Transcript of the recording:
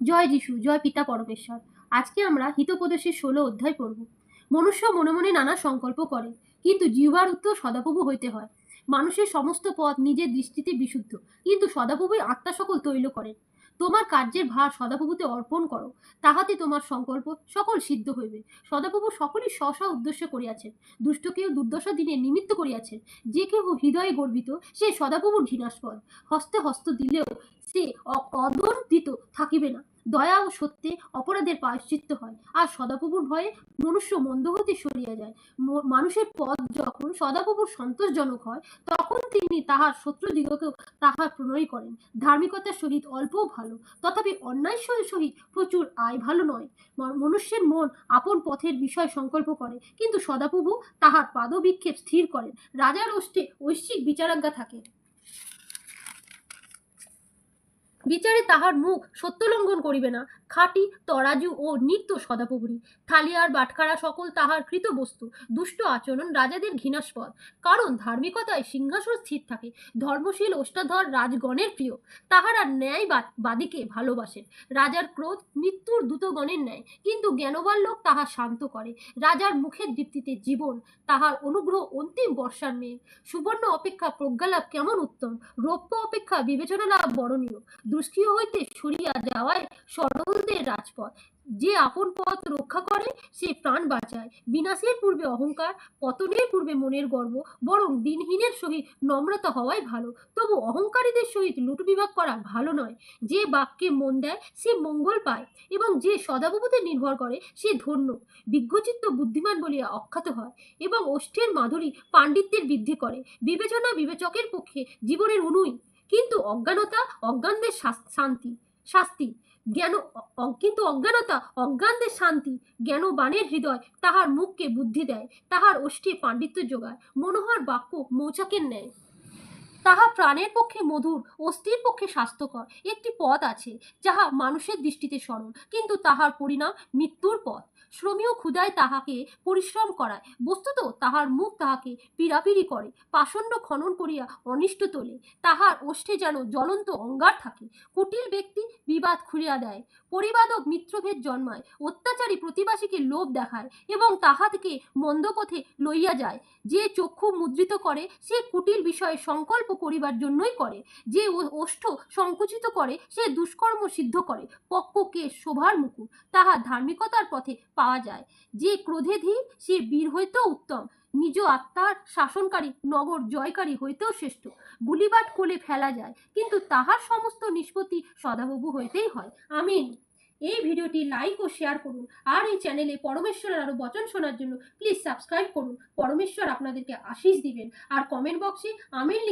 জয় যিশু, জয় পিতা পরমেশ্বর। আজকে আমরা হিতোপদেশের ষোলো অধ্যায় পড়ব। মনুষ্য মনে মনে নানা সংকল্প করে, কিন্তু জিহ্বার উত্তর সদাপ্রভু হইতে হয়। মানুষের সমস্ত পথ নিজের দৃষ্টিতে বিশুদ্ধ, কিন্তু সদাপ্রভুই আত্মা সকল তৈল করেন। তোমার কার্যের ভার সদাপ্রভুতে অর্পণ করো, তাহাতে তোমার সংকল্প সকল সিদ্ধ হইবে। সদাপ্রভু সকলই স্ব স্ব উদ্দেশ্য করিয়াছেন, দুষ্টকেও দুর্দশা দিনে নিমিত্ত করিয়াছেন। যে কেউ হৃদয়ে গর্বিত, সে সদাপ্রভুর ঘৃণাস্পদ। হস্তে হস্ত দিলেও সে অ- অদন্তিত থাকিবে না। দয়া ও সত্যে অপরাধের প্রায়শ্চিত্ত হয়। আর সদাপ্রভুর ভয়ে মনুষ্য মন্দ হতে সরিয়া যায়। মানুষের পথ যখন সদাপ্রভুর সন্তোষজনক হয়, তখন তিনি তাহার শত্রুদিগকেও তাহার প্রণয় করেন। ধার্মিকতার সহিত অল্পও ভালো, তথাপি অন্যায় সহ- সহিত প্রচুর আয় ভালো নয়। মনুষ্যের মন আপন পথের বিষয় সংকল্প করে, কিন্তু সদাপ্রভু তাহার পাদবিক্ষেপ স্থির করেন। রাজার ওষ্ঠে ঐশ্বিক বিচারাজ্ঞা থাকে বিচারে তাহার মুখ সত্যলঙ্ঘন করিবে না। খাঁটি, তরাজু ও নিত্য সদাপগুরি থালিয়ার বাটখারা সকল তাহার কৃত বস্তু দুষ্ট আচরণ রাজাদের ঘৃণাস্পদ। কারণ ধার্মিকতায় সিংহাসন স্থির থাকে। ধর্মশীল অষ্টাধর রাজগণের প্রিয়। তাহারা ন্যায় বাদীকে ভালোবাসেন। রাজার ক্রোধ মৃত্যুর দ্রুতগণের ন্যায়। কিন্তু জ্ঞানবান লোক তাহা শান্ত করে। রাজার মুখের দীপ্তিতে জীবন। তাহার অনুগ্রহ অন্তিম বর্ষার মেয়ে। সুবর্ণ অপেক্ষা প্রজ্ঞালাভ কেমন উত্তম। রৌপ্য অপেক্ষা বিবেচনা লাভ বরণীয়। দুষ্কৃয় হইতে সরিয়া যাওয়ায় সরলদের রাজপথ। যে আপন পথ রক্ষা করে, সে প্রাণ বাঁচায়। বিনাশের পূর্বে অহংকার, পতনের পূর্বে মনের গর্ব, বরং দিনহীনের সহিত নম্রতা হওয়াই ভালো। তবু অহংকারীদের সহিত লুট বিভাগ করা ভালো নয়। যে বাক্যে মন দেয়, সে মঙ্গল পায়, এবং যে সদাবুতে নির্ভর করে, সে ধন্য। বিজ্ঞচিত্ত বুদ্ধিমান বলিয়া অখ্যাত হয়, এবং ওষ্ঠের মাধুরী পাণ্ডিত্যের বৃদ্ধি করে। বিবেচনা বিবেচকের পক্ষে জীবনের অনুই কিন্তু অজ্ঞানতা অজ্ঞানদের শান্তি, শাস্তি। জ্ঞান কিন্তু অজ্ঞানতা অজ্ঞানদের শান্তি। জ্ঞানবানের হৃদয় তাহার মুখকে বুদ্ধি দেয়, তাহার ওষ্ঠে পাণ্ডিত্য যোগায়, মনোহর বাক্য মৌচাকের ন্যায়। তাহা প্রাণের পক্ষে মধুর, অস্থির পক্ষে স্বাস্থ্যকর একটি পথ আছে, যাহা মানুষের দৃষ্টিতে সরল, কিন্তু তাহার পরিণাম মৃত্যুর পথ। শ্রমীয় ক্ষুদায় তাহাকে পরিশ্রম করায়। বস্তুত তাহার মুখ তাহাকে পীড়াপিড়ি করে, পাষণ্ড খনন করিয়া অনিষ্ট তোলে। তাহার ওষ্ঠে যেন জ্বলন্ত অঙ্গার থাকে। কুটিল ব্যক্তি বিবাদ খুলিয়া দেয়, পরিবাদক মিত্রভেদ জন্মায়, অত্যাচারী প্রতিবাসীকে লোভ দেখায় এবং তাহাকে মন্দপথে লইয়া যায়। যে চক্ষু মুদ্রিত করে, সে কুটিল বিষয়ে সংকল্প করিবার জন্যই করে। যে ওষ্ঠ সংকুচিত করে, সে দুষ্কর্ম সিদ্ধ করে। পক্ককে শোভার মুকুট। তাহা ধার্মিকতার পথে পাওয়া যায়। যে ক্রোধে ধীর, সে বীর হইতেও উত্তম। নিজ আত্মার শাসনকারী, নগর জয়কারী হইতেও শ্রেষ্ঠ। গুলিবাট কোলে ফেলা যায়, কিন্তু তাহার সমস্ত নিষ্পত্তি সদাবাবু হইতেই হয়। আমিন। এই ভিডিওটি লাইক ও শেয়ার করুন। আর এই চ্যানেলে পরমেশ্বরের আরও বচন শোনার জন্য প্লিজ সাবস্ক্রাইব করুন। পরমেশ্বর আপনাদেরকে আশিস দিবেন। আর কমেন্ট বক্সে আমিন